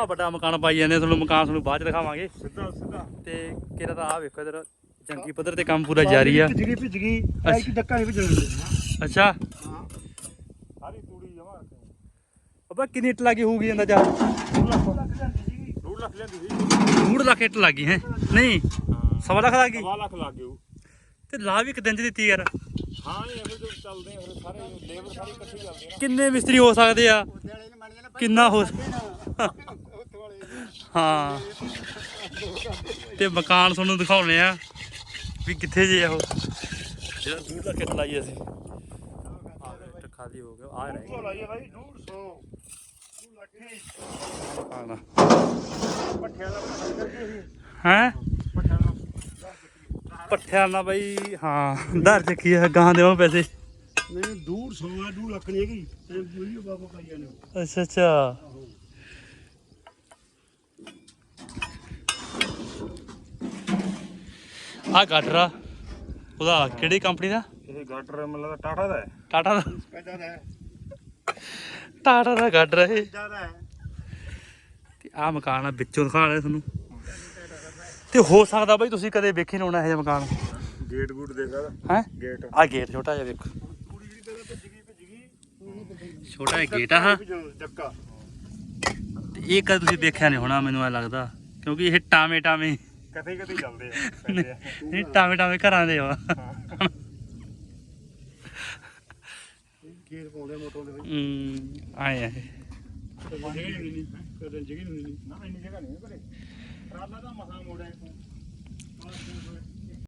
ਆ ਵੱਡਾ ਮਕਾਨ ਪਾਈ ਜਾਂਦੇ ਆ, ਤੁਹਾਨੂੰ ਮਕਾਨ ਤੁਹਾਨੂੰ ਬਾਅਦ ਚ ਦਿਖਾਵਾਂਗੇ। ਸਿੱਧਾ ਸਿੱਧਾ। ਤੇ ਕਿਹੜਾ ਤਾਂ ਆ ਵੇਖੋ ਇਧਰ ਜੰਗੀ ਪੱਧਰ ਤੇ ਕੰਮ ਪੂਰਾ ਜਾਰੀ ਆ। ਭਿੱਜ ਗਈ ਭਿੱਜ ਗਈ। ਇੱਕ ਡੱਕਾ ਨਹੀਂ ਭਿੱਜਣ ਦਿੰਦੇ ਅੱਛਾ। ਹਾਂ ਸਾਰੀ ਤੂੜੀ ਜਮਾ ਬਾਬਾ ਕਿੰਨੀ ਇੱਟ ਲੱਗੀ ਹੋਊਗੀ ਅੰਦਾਜ਼ਾ 2 ਲੱਖ ਲੈਂਦੀ ਸੀ। 2 ਲੱਖ ਇੱਟ ਲੱਗੀ ਹੈ? ਨਹੀਂ? ਹਾਂ। ਸਵਾ ਲੱਖ ਲੱਗੀ? 2 ਲੱਖ ਲੱਗ ਗਿਓ ਤੇ ਲਾ ਵੀ ਇੱਕ ਦਿਨ ਚ ਦਿੱਤੀ ਯਾਰ। ਹਾਂ ਇਹ ਜੋ ਚੱਲਦੇ ਆ ਫਿਰ ਸਾਰੇ ਲੇਬਰ ਸਾਰੀ ਇਕੱਠੀ ਚੱਲਦੀ ਆ ਕਿੰਨੇ ਮਿਸਤਰੀ ਹੋ ਸਕਦੇ ਆ? ਕਿੰਨਾ ਹੋ ਹਾਂ। ਤੇ ਮਕਾਨ ਤੁਹਾਨੂੰ ਦਿਖਾਉਣੇ ਆ ਵੀ ਕਿੱਥੇ ਜੇ ਆ ਉਹ। ਜਿਹੜਾ ਦੂਰ ਦਾ ਕਿੱਟ ਲਾਈ ਅਸੀਂ। ਆਹ ਖਾਲੀ ਹੋ ਗਿਆ ਆ ਰਹਿ ਨਾ ਲਾਈਏ ਭਾਈ 150 ਲੱਖੀ ਮਕਾਨ ਪੱਠਿਆਂ ਦਾ ਹੈ ਨਾਲ ਬਈ ਹਾਂ ਧਰ ਚੱਕੀ ਆ ਗਾਂ ਦੇਵਾਂ ਪੈਸੇ। ਨਹੀਂ 200 ਹੈ 2 ਲੱਖ ਨਹੀਂ ਹੈਗੀ। ਤੇ ਵੀਡੀਓ ਬਾਬਾ ਪਾਈਆਂ ਨੇ। ਅੱਛਾ ਅੱਛਾ। ਆ। ਗਾਡਰਾ ਉਹਦਾ ਕਿਹੜੀ ਕੰਪਨੀ ਦਾ? ਇਹ ਗਾਟਰ ਮਤਲਬ ਟਾਟਾ ਦਾ ਹੈ। ਟਾਟਾ ਦਾ। ਪੈਦਾ ਦਾ ਹੈ। ਟਾਟਾ ਦਾ ਗਾਡਰਾ ਇਹ। ਜ਼ਿਆਦਾ ਹੈ। ਤੇ ਆ ਮਕਾਨ ਆ ਵਿੱਚੋਂ ਦਿਖਾ ਰਿਹਾ ਤੁਹਾਨੂੰ। ਤੇ ਹੋ ਸਕਦਾ ਬਈ ਤੁਸੀਂ ਕਦੇ ਵੇਖੇ ਨਾ ਹੋਣਾ ਇਹ ਮਕਾਨ। ਗੇਟ ਗੂਟ ਦੇ ਸਕਦਾ ਹੈ? ਗੇਟ। ਆ ਗੇਟ ਛੋਟਾ ਜਿਹਾ ਵੇਖੋ। ਪੂਰੀ ਜਿਹੜੀ ਪਹਿਲਾਂ ਭਿੱਜ ਗਈ ਭਿੱਜ ਗਈ ਛੋਟਾ ਜਿਹਾ ਗੇਟ ਆ ਹਾਂ ਤੇ ਇਹ ਕਦੇ ਤੁਸੀਂ ਦੇਖਿਆ ਨਹੀਂ ਹੋਣਾ ਮੈਨੂੰ ਐ ਲੱਗਦਾ। ਕਿਉਂਕਿ ਇਹ ਟਾਵੇਂ ਟਾਵੇਂ ਕਦੇ ਕਦੇ ਚੱਲਦੇ ਆ ਪੈਂਦੇ ਆ। ਨਹੀਂ ਟਾਵੇਂ ਟਾਵੇਂ ਘਰਾਂ ਦੇ ਆ ਗੇਟ ਪਾਉਂਦੇ ਮੋਟਰ ਦੇ ਵਿੱਚ। ਹਮ, ਆਏ ਆ ਇਹ। ਜਗ੍ਹਾ ਨਹੀਂ ਕਦੇ ਜਗ੍ਹਾ ਨਹੀਂ ਨਹੀਂ। ਨਾ ਇੰਨੀ ਜਗ੍ਹਾ ਨਹੀਂ ਕਰੇ ਟਰਾਲਾ ਦਾ ਮਸਾ ਮੋੜਿਆ